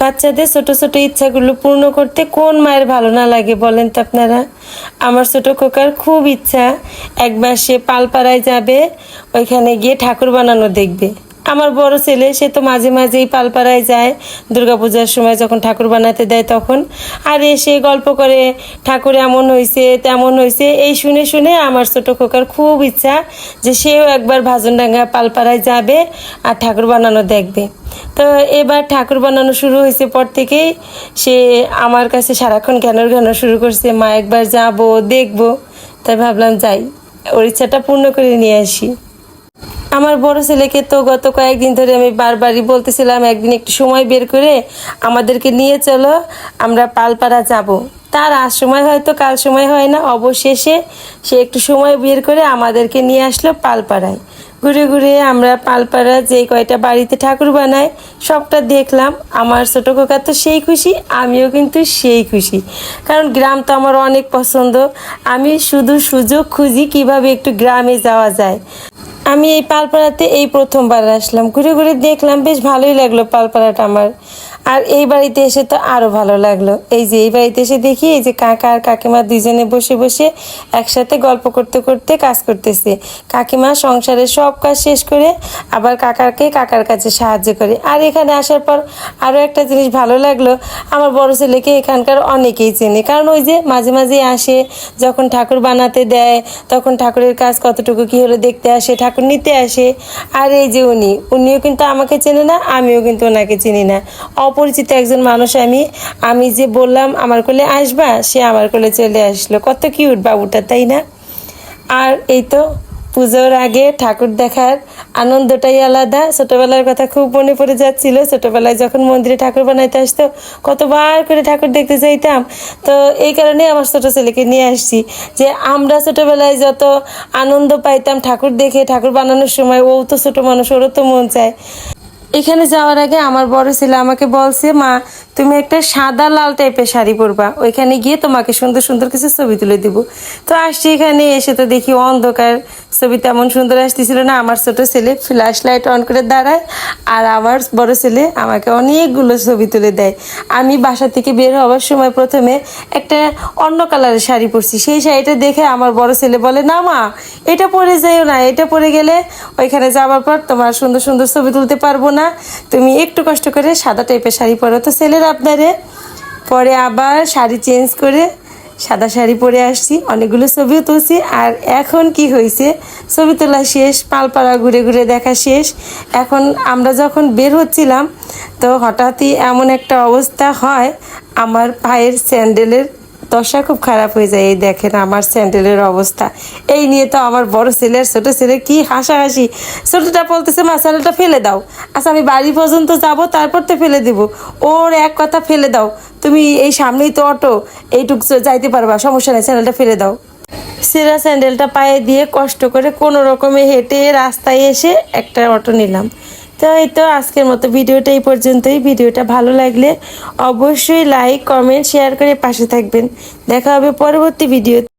বাচ্চাদের ছোট ছোট ইচ্ছাগুলো পূর্ণ করতে কোন মায়ের ভালো না লাগে বলেন তো আপনারা? আমার ছোট খোকার খুব ইচ্ছা, একবার সে পালপাড়ায় যাবে, ওইখানে গিয়ে ঠাকুর বানানো দেখবে। আমার বড় ছেলে, সে তো মাঝে মাঝেই পালপাড়ায় যায়। দুর্গাপূজার সময় যখন ঠাকুর বানাতে দেয় তখন। আর এসে গল্প করে, ঠাকুর এমন হয়েছে তেমন হয়েছে এই শুনে শুনে আমার ছোট খোকার খুব ইচ্ছা যে সেও একবার ভাজনডাঙ্গা পালপাড়ায় যাবে আর ঠাকুর বানানো দেখবে। তো এবার ঠাকুর বানানো শুরু হয়েছে পর থেকেই সে আমার কাছে সারাক্ষণ জ্ঞানর জ্ঞান শুরু করছে, মা, একবার যাব, দেখব। তাই ভাবলাম, যাই। ওর ইচ্ছাটা পূর্ণ করে নিয়ে আসি। আমার বড় ছেলেকে তো গত কয়েকদিন ধরে আমি বারবারই বলতেছিলাম, একদিন একটু সময় বের করে আমাদেরকে নিয়ে চলো, আমরা পালপাড়া যাব। তার আজ সময় হয়তো কাল সময় হয় না, অবশেষে সে একটু সময় বের করে আমাদেরকে নিয়ে আসলো পালপাড়ায়। ঘুরে ঘুরে আমরা পালপাড়া যে কয়টা বাড়িতে ঠাকুর বানায়, সবটা দেখলাম। আমার ছোটো কাকা তো সেই খুশি, আমিও কিন্তু সেই খুশি। কারণ গ্রাম তো আমার অনেক পছন্দ। আমি শুধু সুযোগ খুঁজি কীভাবে একটু গ্রামে যাওয়া যায়। আমি এই পালপাড়াতে এই প্রথমবার আসলাম। ঘুরে ঘুরে দেখলাম বেশ ভালোই লাগল পালপাড়াটা আমার। আর এই বাড়িতে এসে তো আরও ভালো লাগল। এই যে এই বাড়িতে এসে দেখি এই যে কাকা আর কাকিমা দুইজনে বসে বসে একসাথে গল্প করতে করতে কাজ করতেছে। কাকিমা সংসারের সব কাজ শেষ করে আবার কাকারকে কাকার কাছে সাহায্য করে। আর এখানে আসার পর আরও একটা জিনিস ভালো লাগল, আমার বড় ছেলেকে এখানকার অনেকেই চেনে। কারণ ওই যে মাঝে মাঝে আসে, যখন ঠাকুর বানাতে দেয়, তখন ঠাকুরের কাজ কতটুকু কি হলো দেখতে আসে, ঠাকুর নিতে আসে। আর এই যে উনি, উনিও কিন্তু আমাকে চেনে না, আমিও কিন্তু ওনাকে চিনি না। অপরিচিত একজন মানুষ আমি আমি যে বললাম, আমার কোলে আসবা, সে আমার কোলে চলে আসলো। কত কিউট বাবুটা, তাই না? আর এই তো পুজোর আগে ঠাকুর দেখার আনন্দটাই আলাদা। ছোটবেলার কথা খুব মনে পড়ে যাচ্ছিল। ছোটোবেলায় যখন মন্দিরে ঠাকুর বানাইতে আসতো, কতবার করে ঠাকুর দেখতে যাইতাম। তো এই কারণে আমার ছোটো ছেলেকে নিয়ে আসছি যে আমরা ছোটবেলায় যত আনন্দ পাইতাম ঠাকুর দেখে, ঠাকুর বানানোর সময়, ও তো ছোটো মানুষ, ওরও তো মন চায়। এখানে যাওয়ার আগে আমার বড় ছেলে আমাকে বলছে, মা, তুমি একটা সাদা লাল টাইপের শাড়ি পরবা। ওইখানে গিয়ে তোমাকে সুন্দর সুন্দর কিছু ছবি তুলে দিব। তো আসছি এখানে, এসে তো দেখি অন্ধকার। ছবি তেমন সুন্দর আসতেছিল না। আমার ছোট ছেলে ফ্ল্যাশ লাইট অন করে দাঁড়ায় আর আমার বড় ছেলে আমাকে অনেকগুলো ছবি তুলে দেয়। আমি বাসা থেকে বের হওয়ার সময় প্রথমে একটা অন্য কালারের শাড়ি পরছি। সেই শাড়িটা দেখে আমার বড় ছেলে বলে, না, মা, এটা পরে যাইও না। এটা পরে গেলে ওইখানে যাওয়ার পর তোমার সুন্দর সুন্দর ছবি তুলতে পারব না, তুমি একটু কষ্ট করে সাদা টাইপের শাড়ি পরো। তো ছেলের আপনারে পরে আবার শাড়ি চেঞ্জ করে সাদা শাড়ি পরে আসছি, অনেকগুলো ছবিও তুলছি। আর এখন কি হয়েছে, ছবি তোলা শেষ, পালপাড়া ঘুরে ঘুরে দেখা শেষ। এখন আমরা যখন বের হচ্ছিলাম, তো হঠাৎই এমন একটা অবস্থা হয়, আমার পায়ের স্যান্ডেলের দশা খুব খারাপ হয়ে যায়। এই দেখেন আমার স্যান্ডেলের অবস্থা। এই নিয়ে তো আমার বড় ছেলে আর ছোটো ছেলে কি হাসাহাসি। ছোটোটা বলতেছে, মা, স্যান্ডেলটা ফেলে দাও। আচ্ছা আমি বাড়ি পর্যন্ত যাব, তারপর তো ফেলে দেবো। ওর এক কথা ফেলে দাও। তুমি এই সামনেই তো অটো, এইটুক যাইতে পারবা, সমস্যা নেই, স্যান্ডেলটা ফেলে দাও। সেরা স্যান্ডেলটা পায়ে দিয়ে কষ্ট করে কোনো রকমে হেঁটে রাস্তায় এসে একটা অটো নিলাম। তো এই তো আজকের মতো ভিডিওটা এই পর্যন্তই। ভিডিওটা ভালো লাগলে অবশ্যই লাইক কমেন্ট শেয়ার করে পাশে থাকবেন। দেখা হবে পরবর্তী ভিডিও